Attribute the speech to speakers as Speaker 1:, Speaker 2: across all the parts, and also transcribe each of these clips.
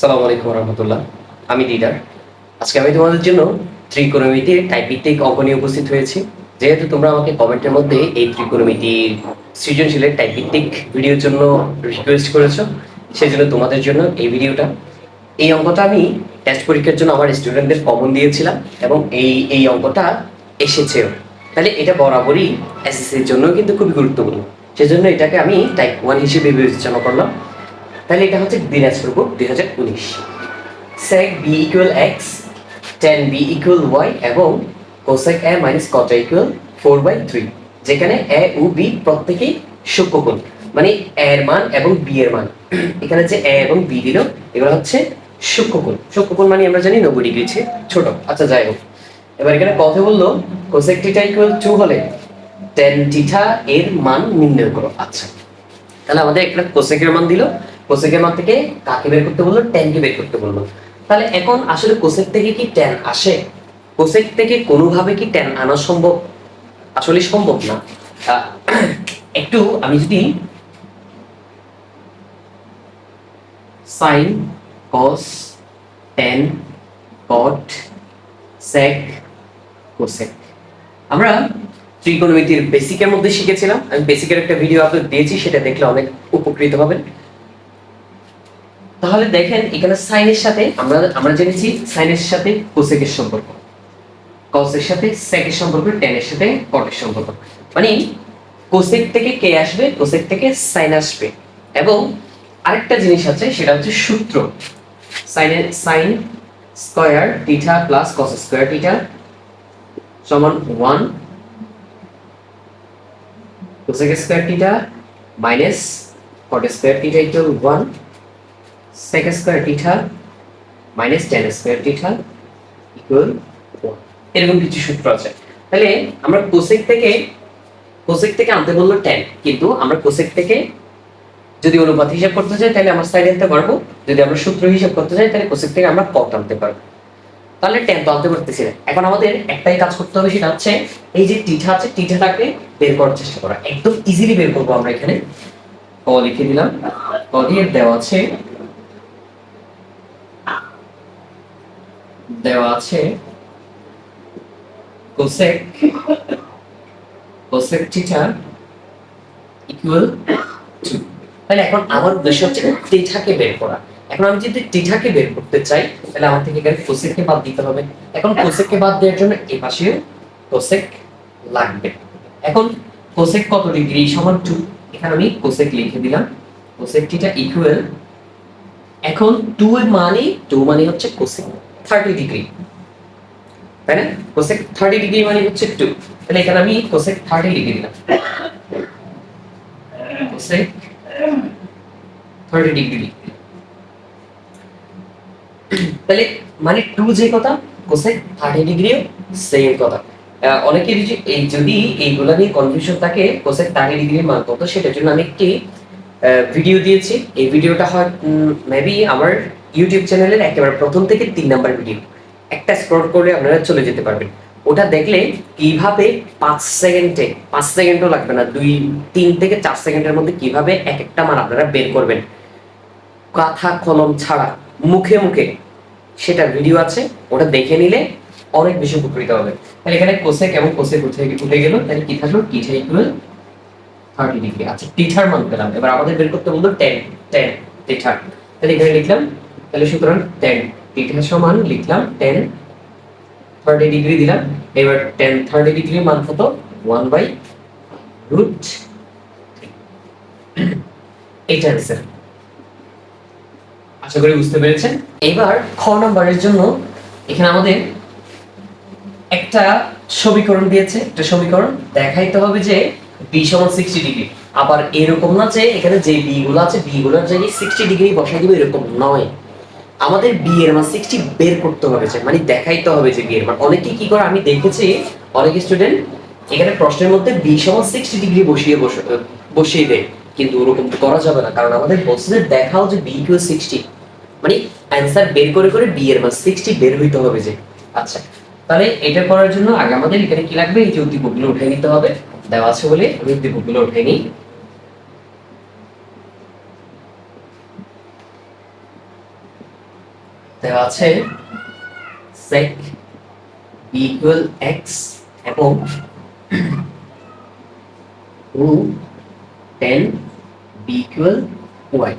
Speaker 1: সালাম আলাইকুম রহমতুল্লাহ। আমি দিদার। আজকে আমি তোমাদের জন্য ত্রিকোণমিতির টাইপিক অঙ্ক নিয়ে উপস্থিত হয়েছি। যেহেতু তোমরা আমাকে কমেন্টের মধ্যে এই ত্রিকোণমিতির সৃজনশীলের টাইপিক ভিডিওর জন্য রিকোয়েস্ট করেছ, সেজন্য তোমাদের জন্য এই ভিডিওটা। এই অঙ্কটা আমি টেস্ট পরীক্ষার জন্য আমার স্টুডেন্টদের কমন দিয়েছিলাম এবং এই এই অঙ্কটা এসেছেও। তাহলে এটা বরাবরই এসএসসির জন্য কিন্তু খুবই গুরুত্বপূর্ণ। সেজন্য এটাকে আমি টাইপ ওয়ান হিসেবে বিবেচনা করলাম। তাহলে এটা হচ্ছে দিনাজপুর বুক দুই হাজার উনিশ। sec b equal x, tan b equal y এবং cosec a minus cot a equal 4 by 3 যেখানে a ও b প্রত্যেকেই সূক্ষ্মকোণ মানে a এর মান এবং b এর মান। এখানে যে a এবং b দিল, এগুলো হচ্ছে সূক্ষ্মকোণ সূক্ষ্মকোণ মানে আমরা জানি 90 ডিগ্রি চেয়ে ছোট। আচ্ছা যাই হোক। এবার এখানে কথা বলল, cosec theta equal 2 হলে tan theta এর মান নির্ণয় করো। আচ্ছা। তাহলে আমাদের একটা কোসেকের মান দিল। কোসেকের মান থেকে কাকে বের করতে বলল? ট্যানকে বের করতে বলল। তাহলে এখন আসলে কোসেক থেকে কি ট্যান আসে? কোসেক থেকে কোনোভাবে কি ট্যান আনা সম্ভব? আসলে সম্ভব না। একটু আমি যদি sine cos tan cot sec cosec আমরা ত্রিকোণমিতির বেসিকের মধ্যে শিখেছিলাম। আমি বেসিকের একটা ভিডিও আপলোড দিয়েছি, সেটা দেখলে অনেক উপকৃত হবেন। তাহলে দেখেন এখানে সাইনের সাথে আমরা আমরা জেনেছি সাইনের সাথে কোসেকের সম্পর্ক। কসের সাথে সেকের সম্পর্ক টেনের সাথে কটের সম্পর্ক। মানে কোসেক থেকে কে আসবে কোসেক থেকে সাইন আসবে। এবং আরেকটা জিনিস আছে, সেটা হচ্ছে সূত্র। সাইনের sine square theta plus cos square theta সমান one cosec square theta minus cot square theta equal 1 sec square theta minus tan square theta equal 1 এরকম কিছু সূত্র আছে। তাহলে আমরা cosec থেকে cosec থেকে আনতে বলল tan কিন্তু আমরা cosec থেকে যদি অনুপাত হিসাব করতে চাই তাহলে আমরা সাইড আনতে পারব। যদি আমরা সূত্র হিসাব করতে চাই তাহলে cosec থেকে আমরা cot আনতে পারব। তাহলে টেন তো আনতে পারতেছি না। এখন আমাদের একটাই কাজ করতে হবে সেটা হচ্ছে এই যে টিঠা আছে টিঠাটাকে বের করার চেষ্টা করা। একদম ইজিলি বের করব আমরা এখানে। ক লিখে দিলাম। ক দিয়ে দেওয়া আছে দেওয়া আছে। Cosec cosec theta equal to তাহলে এখন আমার উদ্দেশ্য হচ্ছে টিঠাকে বের করা। এখন আমি যদি টিঠাকে বের করতে চাই, তাহলে আমার থেকে এখানে কোসেককে বাদ দিতে হবে। এখন কোসেককে বাদ দেওয়ার জন্য এই পাশে কোসেক লাগবে। এখন কোসেক কত ডিগ্রি? সমান টু এখানে আমি কোসেক লিখে দিলাম। কোসেক টিটা ইকুয়াল এখন টু এর মানে টু মানে হচ্ছে কোসেক। থার্টি ডিগ্রি তাই না? কোসেক থার্টি ডিগ্রি মানে হচ্ছে টু তাহলে এখানে আমি কোসেক থার্টি লিখে দিলাম। কোসেক থার্টি ডিগ্রি তাহলে মানে টু যে কথা কোসেক থার্টি ডিগ্রিও সেম কথা। আহ, অনেকের যে এই যদি এইগুলা নিয়ে কনফিউশন থাকে কোসেক থার্টি ডিগ্রির মান কত সেটার জন্য আমি একটি ভিডিও দিয়েছি। এই ভিডিওটা হয় মেবি আমার ইউটিউব চ্যানেলের একেবারে প্রথম থেকে তিন নাম্বার ভিডিও একটা স্ক্রল করে আপনারা চলে যেতে পারবেন। ওটা দেখলে কীভাবে পাঁচ সেকেন্ডে পাঁচ সেকেন্ডও লাগবে না, দুই, তিন থেকে চার সেকেন্ডের মধ্যে কীভাবে এক একটা মান আপনারা বের করবেন। কথা কলম ছাড়া, মুখে মুখে সেটা ভিডিও আছে, ওটা দেখে নিলে অনেক বেশি উপকৃত হবে। তাহলে এখানে কোসেক এবং কোসেক উঠে উঠে গেল, তাহলে কি থাকল? টিঠা ইকুয়াল থার্টি ডিগ্রি আচ্ছা টিঠার মান পেলাম। এবার আমাদের বের করতে বলল টেন টেন টিঠার তাহলে এখানে লিখলাম তাহলে সুতরাং টেন টিঠা সমান, লিখলাম টেন থার্টি ডিগ্রি দিলাম। এবার টেন থার্টি ডিগ্রি মান কত? ওয়ান বাই রুট এইটা অ্যান্সার আশা করি বুঝতে পেরেছেন। এবার খ নাম্বারের জন্য এখানে আমাদের একটা সমীকরণ দিয়েছে। একটা সমীকরণ দেখাইতে হবে যে বি সমান সিক্সটি ডিগ্রি আবার এরকম না যে এখানে যে বি গুলো আছে বি গুলোর জায়গায় সিক্সটি ডিগ্রি বসাই দিবে, এরকম নয়। আমাদের বিয়ের মান সিক্সটি বের করতে হবে মানে দেখাইতে হবে যে বি এর মান অনেকে কি করে, আমি দেখেছি, অনেক স্টুডেন্ট এখানে প্রশ্নের মধ্যে বি সমান সিক্সটি ডিগ্রি বসিয়ে বসে- বসিয়ে দেয়। কিন্তু ওরকম তো করা যাবে না, কারণ আমাদের বলছে দেখাও যে বি ইকুয়াল সিক্সটি মানে অ্যান্সার বের করে করে বি এর সিক্সটি বের হইতে হবে যে। আচ্ছা তাহলে এটা করার জন্য আগে আমাদের এখানে কি লাগবে? এই যে উদ্দীপকগুলো উঠে নিতে হবে। দেওয়া আছে বলে আমি উদ্দীপকগুলো উঠে নিই। দেওয়া আছে sec b equal x এবং ও tan b equal y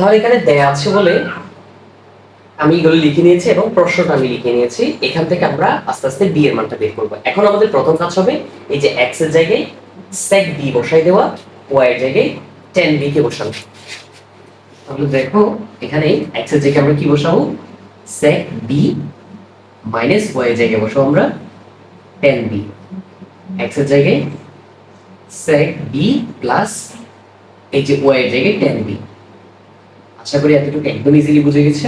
Speaker 1: তাহলে এখানে দেয়া আছে বলে আমি এগুলো লিখে নিয়েছি এবং প্রশ্নটা আমি লিখে নিয়েছি। এখান থেকে আমরা আস্তে আস্তে বি এর মানটা বের করব। এখন আমাদের প্রথম কাজ হবে এই যে এক্সের জায়গায় সেক বি বসাই দেওয়া ওয়াই এর জায়গায় টেন বি কে বসানো। তাহলে দেখো, এখানে এক্সের জায়গায় আমরা কি বসাবো? সেক বি মাইনাস ওয়াই এর জায়গায় বসাবো আমরা টেন বি এক্সের জায়গায় সেক বি প্লাস এই যে ওয়াই এর জায়গায় টেন বি আশা করি এতটুকু একদম ইজিলি বুঝে গেছে।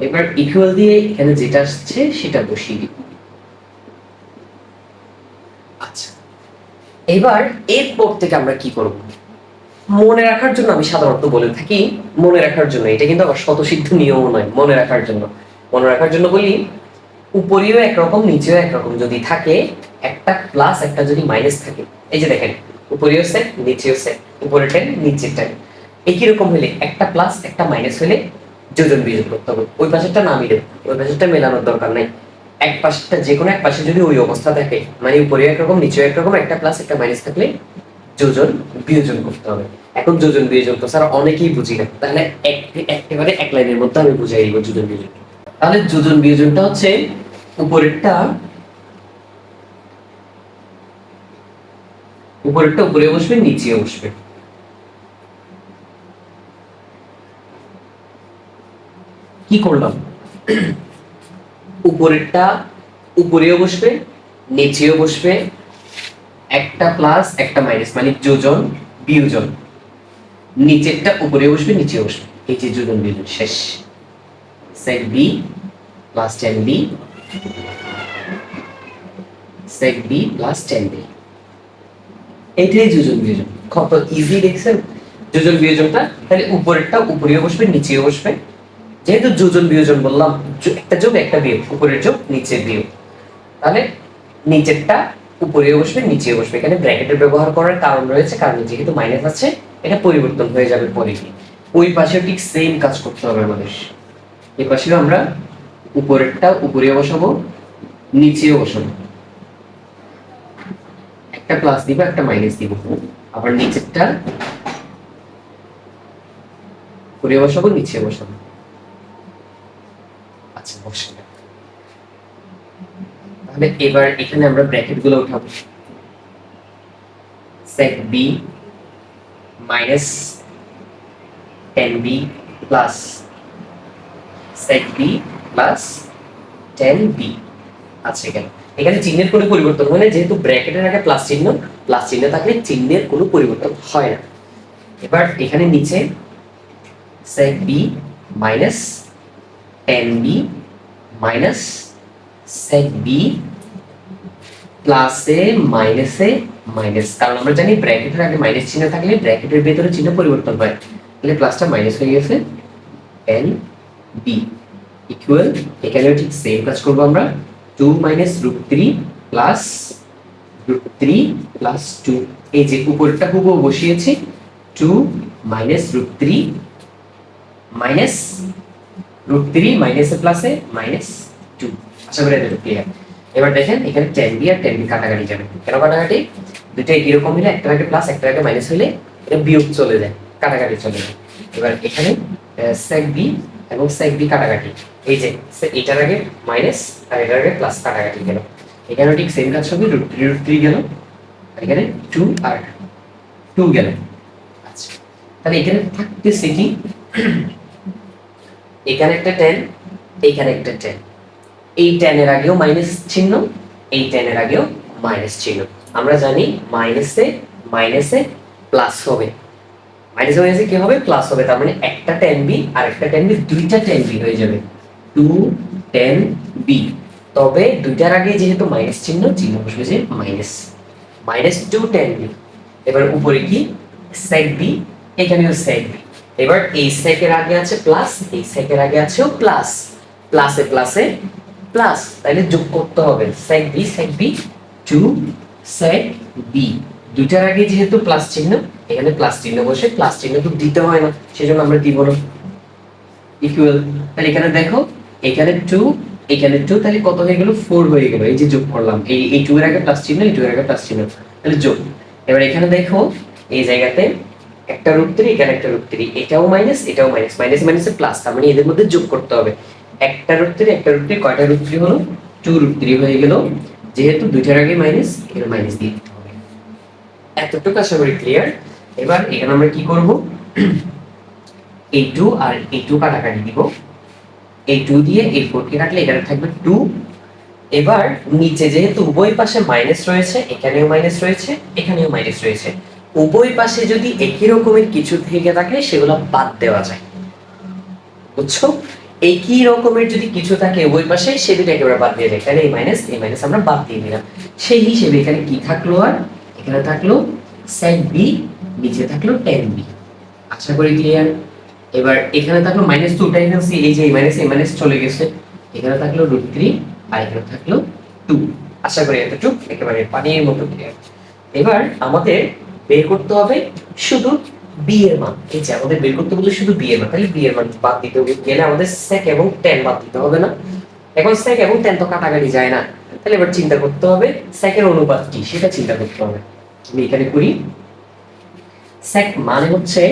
Speaker 1: এবার ইকুয়াল দিয়ে এখানে যেটা আসছে, সেটা বসিয়ে দিই। আচ্ছা। এবার এরপর থেকে আমরা কি করব? মনে রাখার জন্য আমি সাধারণত বলে থাকি, মনে রাখার জন্য। এটা কিন্তু আবার শতসিদ্ধ নিয়ম নয়, মনে রাখার জন্য। মনে রাখার জন্য বলি, উপরেও একরকম, নিচেও একরকম যদি থাকে, একটা প্লাস একটা যদি মাইনাস থাকে। এই যে দেখেন, উপরেও সেট নিচেও সেট উপরে টেন নিচে টেন একই রকম হলে একটা প্লাস একটা মাইনাস হলে যোজন বিয়োজন করতে হবে। ওই পাশেরটা না মিলে, ওই পাশেরটা মেলানোর দরকার নাই। এক পাশটা যে কোনো এক পাশে যদি ওই অবস্থা থাকে মানে উপরে একরকম নিচে একরকম, একটা প্লাস একটা মাইনাস থাকলে যোজন বিয়োজন করতে হবে। এখন যোজন বিয়োজন তো স্যার অনেকেই বুঝি না। তাহলে এক, একেবারে এক লাইনের মধ্যে আমি বুঝাই দিব যোজন বিয়োজন। তাহলে যোজন বিয়োজনটা হচ্ছে উপরেরটা উপরেরটা উপরে বসবে নিচে বসবে। কি করলাম? উপরেরটা উপরেও বসবে, নিচেও বসবে, একটা প্লাস একটা মাইনাস মানে যোজন, বিয়োজন। নিচেরটা উপরে বসবে নিচে বসবে। এই যে যোজন, বিয়োজন, শেষ। Sec B plus tan B sec B plus tan B এটাই যোজন, বিয়োজন। কত ইজি দেখছেন? যোজন, বিয়োজনটা, তাহলে উপরেরটা উপরেও বসবে, নিচেও বসবে। যেহেতু যোজন বিয়োজন বললাম একটা যোগ একটা বিয়োগ, উপরের যোগ নিচের বিয়োগ। তাহলে নিচেরটা উপরে বসবে নিচে বসবে। এখানে ব্র্যাকেটের ব্যবহার করার কারণ রয়েছে, কারণ যেহেতু মাইনাস আছে, এটা পরিবর্তন হয়ে যাবে পরে গিয়ে। ওই পাশেও ঠিক সেম কাজ করতে হবে আমাদের। এই পাশেও আমরা উপরেরটা উপরে বসাবো, নিচেও বসাবো। একটা প্লাস দিব, একটা মাইনাস দিব। আবার নিচেরটা উপরে বসাবো নিচে বসাবো। আচ্ছা বসে। তাহলে এবার এখানে আমরা ব্র্যাকেটগুলো উঠাবো। sec b B plus sec b tan B আচ্ছা এখানে। এখানে চিহ্নের কোনো পরিবর্তন হয় না, যেহেতু ব্র্যাকেটের আগে প্লাস চিহ্ন প্লাস চিহ্ন থাকলে চিহ্নের কোনো পরিবর্তন হয় না। এবার এখানে নিচে sec b tan B minus sec b প্লাসে মাইনাসে মাইনাস কারণ আমরা জানি ব্র্যাকেটের আগে মাইনাস চিহ্ন থাকলে ব্র্যাকেটের ভেতরে চিহ্ন পরিবর্তন হয়। তাহলে প্লাসটা মাইনাস হয়ে গেছে এন বি ইকুয়াল এখানেও ঠিক সেম কাজ করব আমরা। Two minus root three plus root three plus two এই যে উপরটা হুবহু বসিয়েছি। Two minus root three minus root three মাইনাসে প্লাসে মাইনাস টু আশা করি এটা ক্লিয়ার এবার দেখেন, এখানে টেন বি আর টেন বি কাটাকাটি যাবে। কেন কাটাকাটি? দুটো একই রকম হলে একটা আগে প্লাস একটা আগে মাইনাস হলে এটা বিয়োগ চলে যায়, কাটাকাটি চলে যায়। এবার এখানে সেক বি এবং সেক বি কাটাকাটি। এই যে এটার আগে মাইনাস আর এটার আগে প্লাস কাটাকাটি গেল। এখানে ঠিক সেম কাজ হবে রুট থ্রি রুট থ্রি গেল। আর এখানে টু আর টু গেল। আচ্ছা। তাহলে এখানে থাকতেছে কি? এখানে একটা টেন এইখানে একটা টেন এই টেনের আগেও মাইনাস চিহ্ন, এই টেনের আগেও মাইনাস চিহ্ন। আমরা জানি মাইনাসে মাইনাসে প্লাস হবে। মাইনাসে মাইনাসে কি হবে? প্লাস হবে। তার মানে একটা টেন বি আর একটা টেন বি দুইটা টেন বি হয়ে যাবে। টু টেন বি তবে দুইটার আগে যেহেতু মাইনাস চিহ্ন চিহ্ন বসবে যে minus minus two tan B এবার উপরে কি? সেক বি এখানেও সেক বি এবার এই সেকের আগে আছে প্লাস এই সেকের আগে আছেও প্লাস প্লাসে প্লাসে প্লাস তাহলে যোগ করতে হবে। Sec B sec B two sec B দুইটার আগে যেহেতু প্লাস চিহ্ন, এখানে প্লাস চিহ্ন বসে প্লাস চিহ্ন তো দিতে হয় না, সেজন্য আমরা দিব না। ইকুয়াল তাহলে এখানে দেখো, এখানে টু এখানে টু তাহলে কত হয়ে গেল? ফোর হয়ে গেল। এই যে যোগ করলাম, এই এই টু এর আগে প্লাস চিহ্ন, এই টু এর আগে প্লাস চিহ্ন। তাহলে যোগ। এবার এখানে দেখো, এই জায়গাতে একটা রুট থ্রি এখানে একটা রুট থ্রি এটাও মাইনাস এটাও মাইনাস মাইনাস মাইনাসে প্লাস তার মানে এদের মধ্যে যোগ করতে হবে। একটা রুট থ্রি একটা রুট থ্রি কয়টা রুট থ্রি হলো? টু রুট থ্রি হয়ে গেল। যেহেতু দুইটার আগে মাইনাস এখানে মাইনাস দিয়ে দিতে হবে। এতটুকু আশা করি ক্লিয়ার এবার এখানে আমরা কি করব? এই টু আর এই টু কাটাকাটি দিব। এই টু দিয়ে এই ফোর কে কাটলে এখানে থাকবে টু এবার নিচে যেহেতু উভয় পাশে মাইনাস রয়েছে, এখানেও মাইনাস রয়েছে, এখানেও মাইনাস রয়েছে। উভয় পাশে যদি একই রকমের কিছু থেকে থাকে, সেগুলো বাদ দেওয়া যায়। বুঝছ? একই রকমের যদি কিছু থাকে উভয় পাশে সেগুলো একেবারে বাদ দিয়ে যায় তাহলে এই মাইনাস এই মাইনাস আমরা বাদ দিয়ে দিলাম। সেই হিসেবে এখানে কি থাকল আর? এখানে থাকল সেক বি নিচে থাকল টেন বি আশা করি ক্লিয়ার এবার এখানে থাকল মাইনাস টু টাইম সি এই যে মাইনাস এই মাইনাস চলে গেছে। এখানে থাকল রুট থ্রি আর এখানে থাকল টু আশা করি এতটুক একেবারে পানির মতো ক্লিয়ার এবার আমাদের বের করতে হবে শুধু বি এর মান। এই যে আমাদের বের করতে বলে শুধু বি এর মান, তাহলে বি এর মান বাদ দিতে গেলে আমাদের সেক এবং টেন বাদ দিতে হবে না। এখন সেক এবং টেন তো কাটাকাটি যায় না। তাহলে এবার চিন্তা করতে হবে সেকের অনুপাত কি, সেটা চিন্তা করতে হবে। আমি এখানে করি। সেক মানে হচ্ছে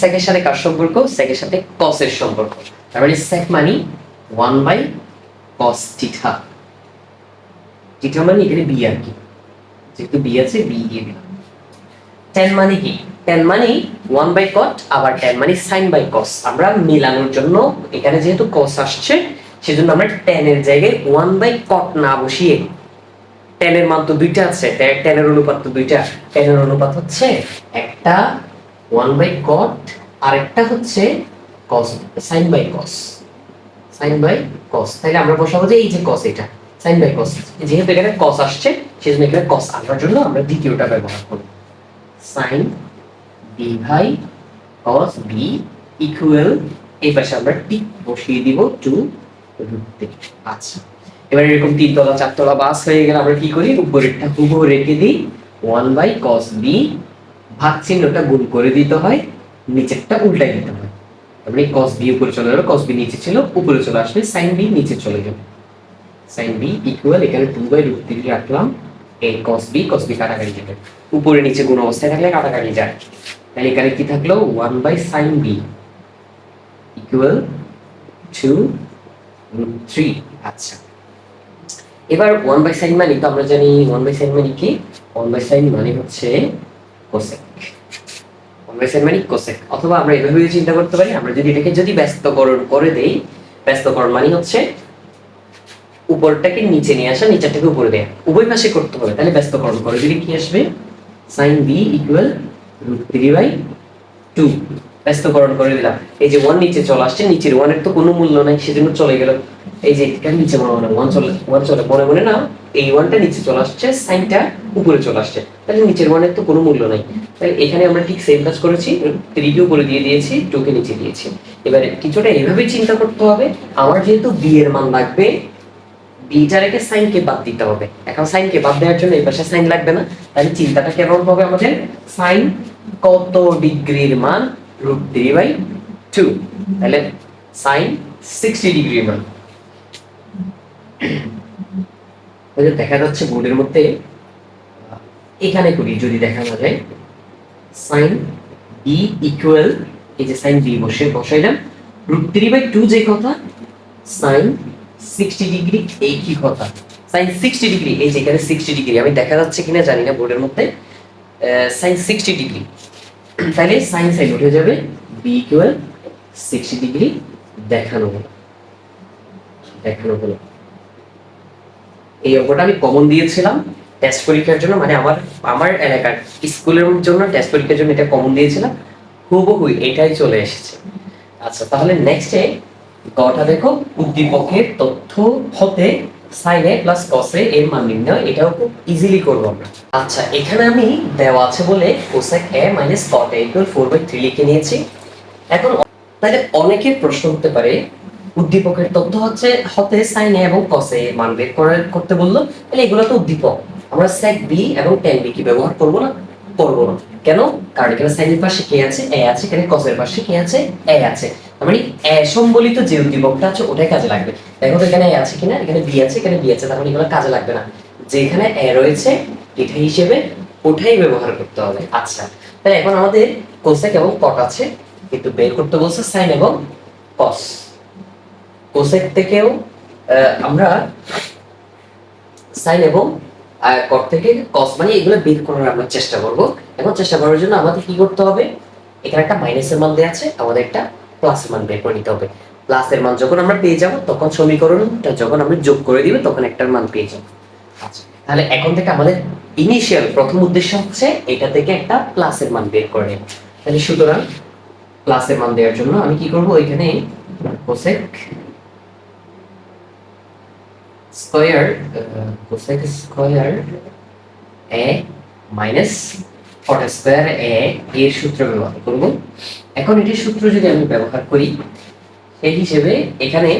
Speaker 1: সেকের সাথে কার সম্পর্ক? সেকের সাথে কসের সম্পর্ক। তার মানে sec money one by cos theta theta মানে এখানে বি আর কি। যেহেতু বি আছে বি দিয়ে দিলাম। টেন মানে কি? টেন মানে ওয়ান বাই কট আবার টেন মানে সাইন বাই কস আমরা মিলানোর জন্য এখানে যেহেতু কস আসছে, সেজন্য আমরা টেনের জায়গায় ওয়ান বাই কট না বসিয়ে টেনের মান তো দুইটা আছে টেনের অনুপাত তো দুইটা। টেনের অনুপাত হচ্ছে একটা ওয়ান বাই কট আর একটা হচ্ছে cos sine by cos sine by cos তাহলে আমরা বসাবো যে এই যে কস এটা। সাইন বাই কস যেহেতু এখানে কস আসছে, সেজন্য এখানে কস আনার জন্য আমরা দ্বিতীয়টা ব্যবহার করব সাইন বি ভাই কস বি ইকুয়াল এই পাশে আমরা টিক বসিয়ে দিব টু রুট আচ্ছা এবার এরকম তিন তলা, চার তলা বাস হয়ে গেলে আমরা কি করি? উপরেরটা হুবহু রেখে দিই। ওয়ান বাই কস বি ভাগ চিহ্নটা গুণ করে দিতে হয়, নিচেরটা উল্টাই দিতে হয়। তারপরে কস বি উপরে চলে যাবে কস বি নিচে ছিল, উপরে চলে আসবে সাইন বি নিচে চলে যাবে। সাইন বি ইকুয়াল এখানে টু বাই রুট থ্রি রাখলাম। এই কস বি কস বি কাটাকাটি যাবে। উপরে নিচে গুণ অবস্থায় থাকলে কাটাকাটি যায়। তাহলে এখানে কি থাকল? One by sine B equal two root three আচ্ছা। এবার ওয়ান বাই সাইন মানে তো আমরা জানি ওয়ান বাই সাইন মানে কি? ওয়ান বাই সাইন মানে হচ্ছে কোসেক ওয়ান বাই সাইন মানে কোসেক অথবা আমরা এভাবে চিন্তা করতে পারি, আমরা যদি এটাকে যদি ব্যস্তকরণ করে দেই, ব্যস্তকরণ মানে হচ্ছে উপরটাকে নিচে নিয়ে আসা, নিচেরটাকে উপরে দেয়া। উভয় পাশে করতে হবে, তাহলে ব্যস্তকরণ করে। দিলে কি আসবে? Sine B equal root three by two ব্যস্তকরণ করে দিলাম। এই যে ওয়ান নিচে চলে আসছে, নিচের ওয়ানের তো কোনো মূল্য নাই, সেজন্য চলে গেল। এই যে এটা নিচে মনে মনে ওয়ান চলে ওয়ান চলে। মনে মনে না এই ওয়ানটা নিচে চলে আসছে সাইনটা উপরে চলে আসছে। তাহলে নিচের ওয়ানের তো কোনো মূল্য নাই। তাহলে এখানে আমরা ঠিক সেম কাজ করেছি থ্রিকে উপরে দিয়ে দিয়েছি টুকে নিচে দিয়েছি। এবারে কিছুটা এভাবে চিন্তা করতে হবে। আমার যেহেতু বি এর মান লাগবে বিটা রেখে সাইনকে বাদ দিতে হবে। এখন সাইনকে বাদ দেওয়ার জন্য এই পাশে সাইন লাগবে না। তাহলে চিন্তাটা কেমন হবে আমাদের? সাইন কত ডিগ্রির মান? Root three by two. তাহলে সাইন সিক্সটি ডিগ্রির মান। দেখা যাচ্ছে বোর্ডের মধ্যে, এখানে করি যদি দেখানো যায়, সাইন বি ইকুয়াল, এই যে সাইন বি বসে, বসাইলাম। রুট থ্রি বাই টু যে কথা, সাইন সিক্সটি ডিগ্রি এই কি কথা? সাইন সিক্সটি ডিগ্রি এই যে এখানে সিক্সটি ডিগ্রি আমি দেখা যাচ্ছে কিনা জানি না বোর্ডের মধ্যে। সাইন সিক্সটি ডিগ্রি তাহলে সাইন সাইন উঠে যাবে বি ইকুয়াল সিক্সটি ডিগ্রি দেখানো হলো। দেখানো হলো। এই অঙ্কটা আমি কমন দিয়েছিলাম টেস্ট পরীক্ষার জন্য মানে আমার আমার এলাকার স্কুলের জন্য টেস্ট পরীক্ষার জন্য এটা কমন দিয়েছিলাম। হুবহু এটাই চলে এসেছে। আচ্ছা তাহলে নেক্সটে গটা দেখো, উদ্দীপকের তথ্য হতে সাইন প্লাস কসে এর মান নির্ণয়, এটাও খুব ইজিলি করব আমরা। আচ্ছা এখানে আমি দেওয়া আছে বলে cosec A minus cot equal four by three লিখে নিয়েছি। এখন তাহলে অনেকের প্রশ্ন হতে পারে, উদ্দীপকের তথ্য হচ্ছে হতে সাইন এবং কসে এর মান বের করে, করতে বলল, তাহলে এগুলো তো উদ্দীপক। আমরা সেক বি এবং টেন বি কি ব্যবহার করব না? করব না। কেন? কারণ এখানে সাইনের পাশে কে আছে এ আছে, এখানে কসের পাশে কে আছে এ আছে। তার মানে সম্বলিত যে উদ্দীপকটা আছে, ওটাই কাজে লাগবে। দেখো তো এখানে আছে কিনা, এখানে বি আছে, এখানে বি আছে তার মানে এগুলো কাজে লাগবে না। যেখানে এ রয়েছে, এটা হিসেবে ওটাই ব্যবহার করতে হবে। আচ্ছা তাহলে এখন আমাদের কোসেক এবং কট আছে কিন্তু বের করতে বলছে সাইন এবং কস কোসেক থেকেও আমরা সাইন এবং কট থেকে কস মানে এগুলো বের করার আমরা চেষ্টা করব। এখন চেষ্টা করার জন্য আমাদের কি করতে হবে? এখানে একটা মাইনাসের মান দেওয়া আছে, আমাদের একটা প্লাসের মান বের করে নিতে হবে। প্লাসের মান যখন আমরা পেয়ে যাব, তখন সমীকরণটা যখন আমরা যোগ করে দিবে, তখন একটার মান পেয়ে যাব। আচ্ছা তাহলে এখন থেকে আমাদের ইনিশিয়াল প্রথম উদ্দেশ্য হচ্ছে এটা থেকে একটা প্লাসের মান বের করে নেওয়া। তাহলে সুতরাং প্লাসের মান দেওয়ার জন্য আমি কি করব? এখানে cosec square cosec square A minus cot square A এর সূত্র ব্যবহার করব। এখন এটির সূত্র যদি আমি ব্যবহার করি সেই হিসেবে এখানে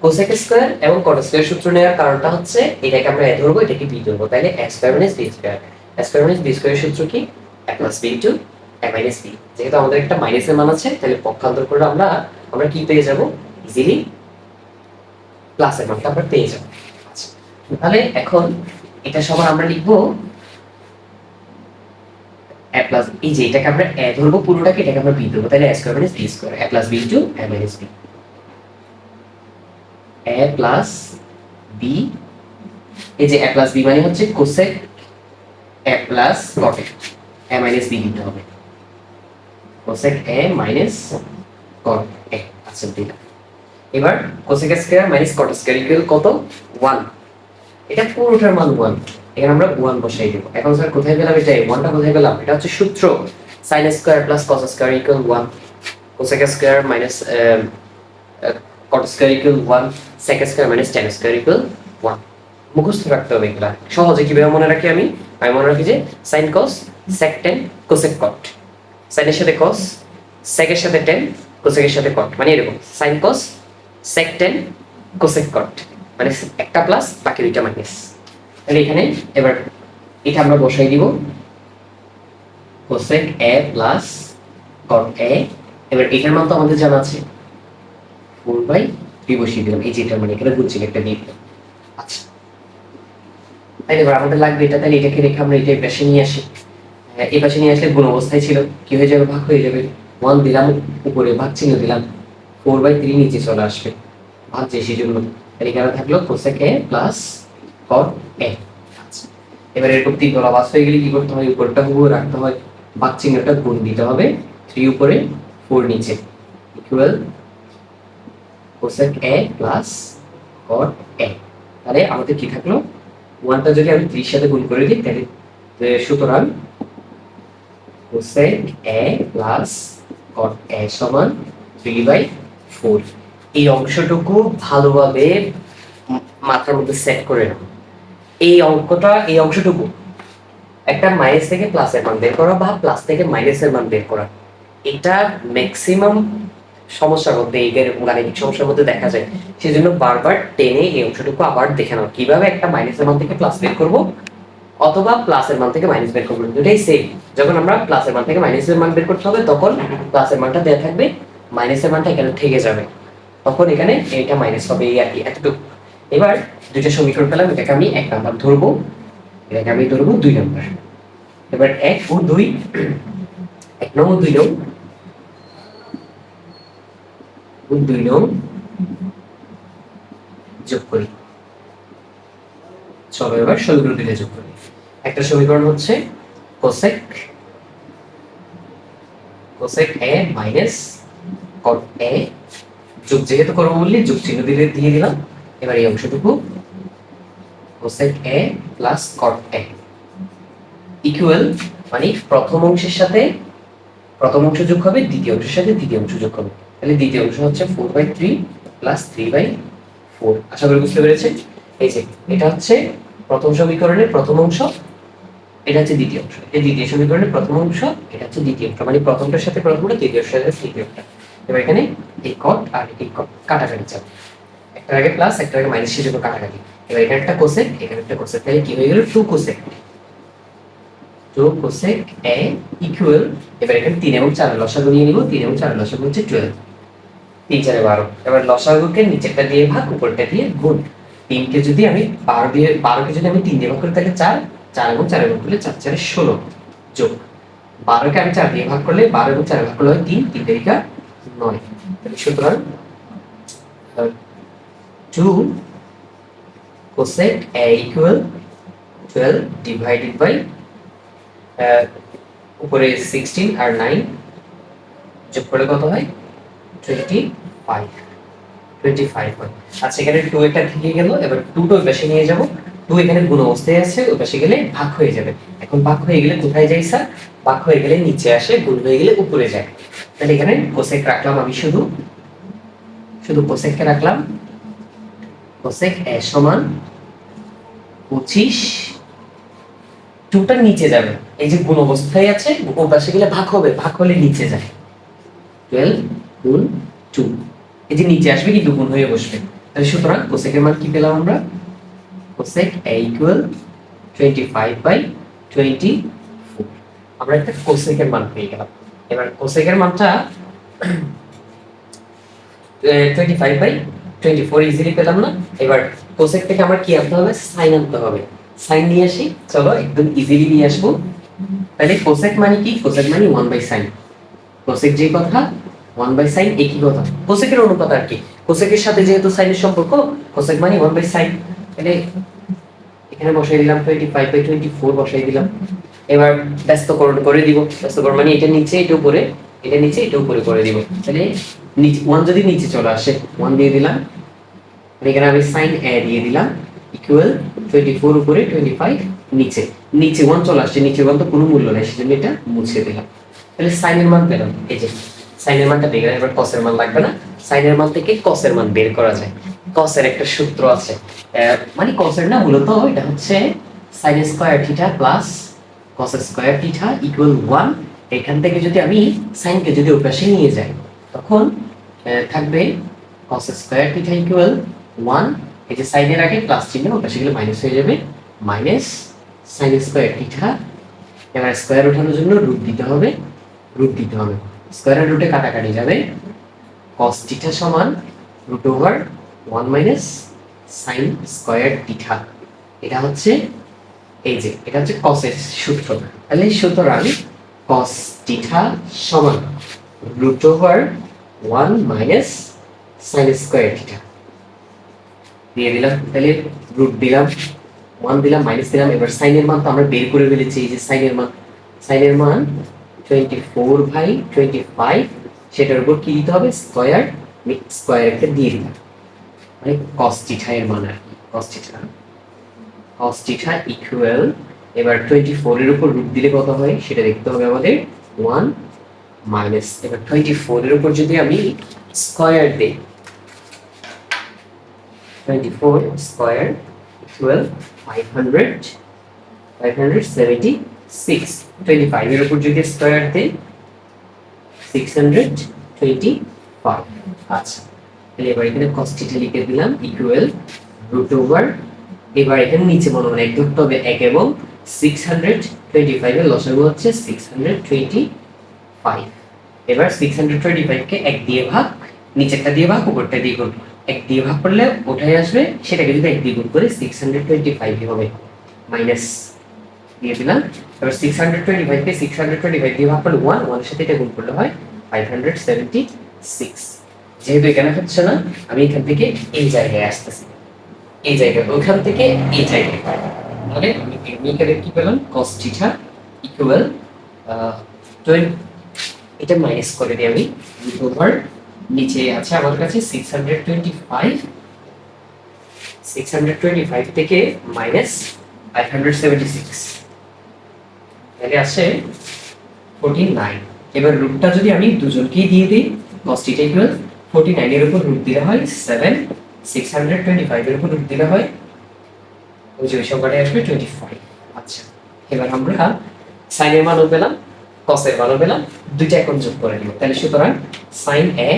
Speaker 1: কোসেক স্কয়ার এবং কট স্কয়ার সূত্র নেওয়ার কারণটা হচ্ছে এটাকে আমরা এ ধরবো এটাকে বি ধরবো তাহলে A square minus B square A square minus B square সূত্র কি? A plus B into A minus B যেহেতু আমাদের একটা মাইনাসের মান আছে তাহলে পক্ষান্তর করলে আমরা আমরা কি পেয়ে যাব? ইজিলি প্লাসের মানটা আমরা পেয়ে যাব। আচ্ছা, তাহলে এখন এটা সবার আমরা লিখব এ প্লাস এই যে এটাকে আমরা এ ধরবো, পুরোটাকে এটাকে আমরা বি ধরবো। তাহলে A square minus B square A plus B into A minus B A plus B এই যে এ প্লাস বি মানে হচ্ছে cosec A plus cot A minus B দিতে হবে। কোসেক এ মাইনাস কট এ আচ্ছা দিলাম এবার cosec square minus cot square equal কত? 1 এটা পুরোটার মান 1 এখানে আমরা 1 বসাই দেব। এখন স্যার কোথায় পেলাম এটা? 1টা কোথায় পেলাম? এটা হচ্ছে সূত্র। sin square plus cos square equal 1 cosec square minus cot square equal 1 sec square minus tan square equal 1 মুখস্থ রাখতে হবে এগুলা। সহজে কীভাবে মনে রাখি আমি? আমি মনে রাখি যে cos, sec tan cosec cot sin এর সাথে sec এর সাথে cosec এর সাথে cot মানে এরকম। sin cos, sec tan cosec cot মানে একটা প্লাস বাকি দুইটা মাইনাস তাহলে এখানে এবার এটা আমরা বসাই দিব। cosec a plus cot a এবার এটার মান তো আমাদের জানা আছে। ফোর বাই থ্রি বসিয়ে দিলাম। এই যে এটার মানে এখানে বুঝছি একটা দিয়ে দিলাম আচ্ছা। তাই এবার আমাদের লাগবে এটা। তাহলে এটাকে রেখে আমরা এটা পাশে নিয়ে আসি। এই পাশে নিয়ে আসলে গুণ অবস্থায় ছিল। কি হয়ে যাবে? ভাগ হয়ে যাবে। ওয়ান দিলাম, উপরে ভাগ চিহ্ন দিলাম। ফোর বাই থ্রি নিচে চলে আসবে। ভাগ যে সেই জন্য। এখানে থাকল কোসেক এ প্লাস কট এ আচ্ছা। এবার এরকম তিন তলা বাস হয়ে গেলে কি করতে হয়? উপরটা হুবহু রাখতে হয়। চিহ্নটা গুণ দিতে হবে। থ্রি উপরে ফোর নিচে। Equal cosec A plus cot A তাহলে আমাদের কি থাকল? ওয়ানটা যদি আমি থ্রির সাথে গুণ করে দিই, তাহলে সুতরাং কোসেক এ প্লাস কট এ সমান থ্রি বাই ফোর এই অংশটুকু ভালোভাবে মাথার মধ্যে সেট করে নাও। এই অঙ্কটা, এই অংশটুকু। একটা মাইনাস থেকে প্লাসের মান বের করা বা প্লাস থেকে মাইনাসের মান বের করা। এটা ম্যাক্সিমাম সমস্যার মধ্যে, এই গাণিতিক সমস্যার মধ্যে দেখা যায়। সেজন্য বারবার টেনে এই অংশটুকু আবার দেখে নাও। কীভাবে একটা মাইনাসের মান থেকে প্লাস বের করব? অথবা প্লাসের মান থেকে মাইনাস বের করব। দুটাই সেম যখন আমরা প্লাসের মান থেকে মাইনাসের মান বের করতে হবে, তখন প্লাসের মানটা দেওয়া থাকবে। মাইনাসের মানটা এখানে থেকে যাবে। তখন এখানে এটা মাইনাস হবে, এই আর কি, এতটুকু। এবার দুইটা সমীকরণ পেলাম, এটাকে আমি এক নাম্বার ধরবো, এটাকে আমি ধরবো দুই নাম্বার। এবার এক ও দুই, এক নং ও দুই নং দুই নং যোগ করি। চলো এবার সমীকরণ দুইটা যোগ করি। একটা সমীকরণ হচ্ছে cosec cosec A minus cot A যোগ যেহেতু করব বললি, যোগ চিহ্ন দিলে দিয়ে দিলাম। এবার এই অংশটুকু cosec A plus cot A equal মানে প্রথম অংশের সাথে প্রথম অংশ যোগ হবে, দ্বিতীয় অংশের সাথে দ্বিতীয় অংশ যোগ হবে। তাহলে দ্বিতীয় অংশ হচ্ছে four by three plus three by four আশা করি বুঝতে পেরেছে এই যে, এটা হচ্ছে প্রথম সমীকরণের প্রথম অংশ, এটা হচ্ছে দ্বিতীয় অংশ। এই দ্বিতীয় সমীকরণের প্রথম অংশ, এটা হচ্ছে দ্বিতীয় অংশ। মানে প্রথমটার সাথে প্রথমটা দ্বিতীয় সাথে তৃতীয়টা এবার এখানে এই কট আর এই কট কাটাকাটি যাবে একটা আগে প্লাস একটা আগে মাইনাস সেজন্য কাটাকাটি। এবার এখানে একটা কোসেক এখানে একটা কোসেক তাহলে কি হয়ে গেল? Two cosec two cosec A equal এবার এখানে তিন এবং চার, লসাগু নিয়ে নিব। তিন এবং চার, লসাগু হচ্ছে টুয়েলভ তিন চারে বারো। এবার লসাগুকে নিচেরটা দিয়ে ভাগ, উপরটা দিয়ে গুণ। তিনকে যদি আমি বারো দিয়ে, বারোকে যদি আমি তিন দিয়ে ভাগ করি, তাহলে চার চার এবং চারে ভাগ করলে চার, চারে ষোলো যোগ। বারোকে আমি চার দিয়ে ভাগ করলে বারো এবং চারে ভাগ করলে হয় তিন তিন তারিখা নয়। সুতরাং টু cosec a equal 12 divided by ah, উপরে 16 আর 9 যোগ করলে কত হয়? 25 25 হয়। আচ্ছা এখানে 2 একটা থেকে গেল এবার 2 টা পাশে নিয়ে যাব। 2 এখানে গুণ অবস্থায় আছে ওই পাশে গেলে ভাগ হয়ে যাবে। এখন ভাগ হয়ে গেলে কোথায় যাই স্যার ভাগ হয়ে গেলে নিচে আসে গুণ হয়ে গেলে উপরে যায়। তাহলে এখানে কোসেক রাখলাম আমি শুধু। শুধু কোসেককে রাখলাম। কোসেক এ সমান পঁচিশ। টুটা নিচে যাবে। এই যে গুণ অবস্থায় আছে ও পাশে গেলে ভাগ হবে, ভাগ হলে নিচে যায়। টুয়েলভ গুণ টু এই যে নিচে আসবে কিন্তু গুণ হয়ে বসবে। তাহলে সুতরাং কোসেকের মান কি পেলাম আমরা? Cosec A equal twenty five by twenty four আমরা একটা কোসেকের মান পেয়ে গেলাম। এবার কোসেকের মানটা twenty five by twenty four easily পেলাম না। এবার কোসেক থেকে আমার কি আনতে হবে? সাইন আনতে হবে। সাইন নিয়ে আসি। চলো, একদম ইজিলি নিয়ে আসব। তাহলে কোসেক মানে কি? কোসেক মানে ওয়ান বাই সাইন কোসেক যে কথা ওয়ান বাই সাইন একই কথা। কোসেকের অনুপাত আর কি? কোসেকের সাথে যেহেতু সাইনের সম্পর্ক কোসেক মানে ওয়ান বাই সাইন তাহলে এখানে বসাই দিলাম twenty five by twenty four বসাই দিলাম। এবার ব্যস্তকরণ করে দিব। ব্যস্তকরণ মানে এটা নিচে, এটা উপরে। এটা নিচে, এটা উপরে করে দিব। তাহলে নিচে ওয়ান যদি নিচে চলে আসে ওয়ান দিয়ে দিলাম। এখানে আমি সাইন এ দিয়ে দিলাম ইকুয়াল টোয়েন্টি ফোর উপরে টোয়েন্টি ফাইভ নিচে। নিচে ওয়ান চলে আসছে, নিচে ওয়ান তো কোনো মূল্য নেই, সেজন্য এটা মুছে দিলাম। তাহলে সাইনের মান পেলাম। এই যে সাইনের মানটা পেয়ে গেলাম এবার কসের মান লাগবে না। সাইনের মান থেকে কসের মান বের করা যায়। কসের একটা সূত্র আছে। মানে কসের না, মূলত এটা হচ্ছে sine square theta plus cos square theta equal one এখান থেকে যদি আমি সাইনকে যদি ওই নিয়ে যাই, তখন থাকবে cos square theta equal one, এই যে সাইনের আগে প্লাস চিহ্ন ওই পাশে গেলে মাইনাস হয়ে যাবে। মাইনাস সাইন স্কোয়ার থিটা এবার স্কোয়ার ওঠানোর জন্য রুট দিতে হবে। রুট দিতে হবে। স্কোয়ারের রুটে কাটাকাটি যাবে। কস থিটা সমান root over one minus sine square theta এটা হচ্ছে এই যে, এটা হচ্ছে কসের সূত্র। তাহলে সুতরাং কস থিটা সমান root over one minus sine square theta দিয়ে দিলাম, তাহলে রুট দিলাম ওয়ান দিলাম মাইনাস দিলাম, এবার সাইনের মান তো আমরা বের করে ফেলেছি, এই যে সাইনের মান। সাইনের মান twenty four by twenty five সেটার উপর কি দিতে হবে? স্কোয়ার স্কোয়ার একটা দিয়ে দিলাম। মানে কস থিটা এর মান আর কি cos theta cos theta equal এবার টোয়েন্টি ফোর এর উপর রুট দিলে কত হয়? সেটা দেখতে হবে আমাদের ওয়ান মাইনাস এবার টোয়েন্টি ফোর এর উপর যদি আমি স্কোয়ার দিই twenty four square equal five hundred five hundred seventy six twenty ফাইভের উপর যদি স্কোয়ার দিই সিক্স হান্ড্রেড টোয়েন্টি ফাইভ আচ্ছা তাহলে এবার এখানে কস্টিটা লিখে দিলাম ইকুয়াল রুট ওভার এবার এখানে নিচে মনে মনে এক ধরতে হবে এক এবং সিক্স হান্ড্রেড টোয়েন্টি ফাইভের লসাগু হচ্ছে সিক্স হান্ড্রেড টোয়েন্টি ফাইভ এবার সিক্স হান্ড্রেড টোয়েন্টি ফাইভকে এক দিয়ে ভাগ, নিচেরটা দিয়ে ভাগ, উপরটা দিয়ে গুণ। এক দিয়ে ভাগ করলে ওঠাই আসবে, সেটাকে যদি এক দিয়ে গুণ করে সিক্স হান্ড্রেড টোয়েন্টি ফাইভ হবে। মাইনাস দিয়ে দিলাম। এবার সিক্স হান্ড্রেড টোয়েন্টি ফাইভকে সিক্স হান্ড্রেড টোয়েন্টি ফাইভ দিয়ে ভাগ করলে ওয়ান ওয়ানের সাথে এটা গুণ করলে হয় ফাইভ হান্ড্রেড সেভেন্টি সিক্স যেহেতু এখানে হচ্ছে না, আমি এখান থেকে এই জায়গায় আসতেছি। এই জায়গায় ওইখান থেকে এই জায়গায়। তাহলে আমি এখানে কি পেলাম? কস থিটা ইকুয়াল এটা মাইনাস করে দিই আমি রুট ওভার নিচে আছে আমার কাছে six hundred twenty five six hundred twenty five থেকে minus five hundred seventy six তাহলে আসে ফোরটি নাইন এবার রুটটা যদি আমি দুজনকেই দিয়ে দিই কস ইকুয়াল ফোর্টি নাইনের উপর রুট দিলে হয় সেভেন সিক্স হান্ড্রেড টোয়েন্টি ফাইভের উপর রুট দিলে হয় ওই যে ওই সংখ্যাটাই আসবে টোয়েন্টি ফাইভ আচ্ছা এবার আমরা সাইনের মানও পেলাম। কসের মানও পেলাম, দুইটা এখন যোগ করে নিব। তাহলে সুতরাং সাইন এ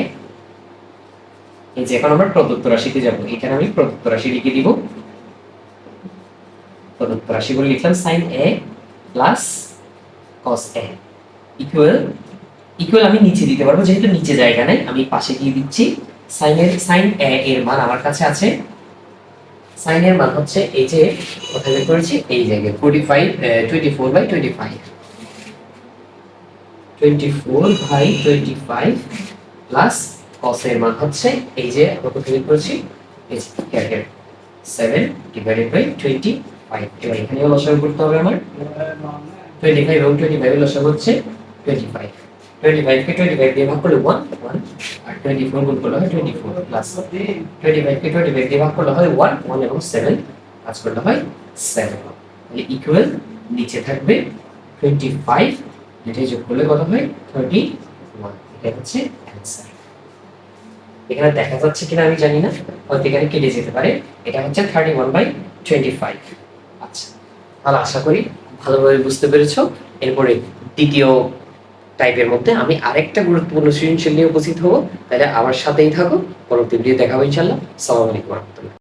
Speaker 1: এই যে এখন আমরা প্রদত্ত রাশিতে যাব, এখানে আমি প্রদত্ত রাশি লিখে দিব। প্রদত্ত রাশি রাশিগুলো লিখলাম sine A plus cos A equal equal আমি নিচে দিতে পারব, যেহেতু নিচে জায়গা নাই, আমি পাশে দিয়ে দিচ্ছি। সাইনের সাইন এ এর মান আমার কাছে আছে। সাইনের মান হচ্ছে এই যে, কোথায় করেছি? এই জায়গায় forty five twenty four by twenty five twenty four by twenty five plus কসের মান হচ্ছে এই যে আমরা বের করেছি, এই যে seven divided by twenty five এবার এখানেও লসাগু করতে হবে আমার। টোয়েন্টি ফাইভ এবং টোয়েন্টি ফাইভের লসাগু হচ্ছে টোয়েন্টি ফাইভ টোয়েন্টি ফাইভকে টোয়েন্টি ফাইভ দিয়ে ভাগ করলে ওয়ান ওয়ান আর টোয়েন্টি ফোর গুণ করলে হয় টোয়েন্টি ফোর প্লাস টোয়েন্টি ফাইভকে টোয়েন্টি ফাইভ দিয়ে ভাগ করলে হয় ওয়ান ওয়ান এবং সেভেন কাজ করলে হয় সেভেন ইকুয়াল নিচে থাকবে টোয়েন্টি ফাইভ এটাই যোগ করলে কত হয়? থার্টি ওয়ান হচ্ছে অ্যান্সার এখানে দেখা যাচ্ছে কিনা আমি জানি না, হয়তো এখানে কেটে যেতে পারে। এটা হচ্ছে thirty one by twenty five আচ্ছা তাহলে আশা করি ভালোভাবে বুঝতে পেরেছ। এরপরে দ্বিতীয় টাইপের মধ্যে আমি আরেকটা গুরুত্বপূর্ণ সৃজনশীল নিয়ে উপস্থিত হব। তাহলে আমার সাথেই থাকো। পরবর্তী ভিডিও দেখাবো ইনশাল্লাহ সালাম আলাইকুম রহমতুল্লাহ।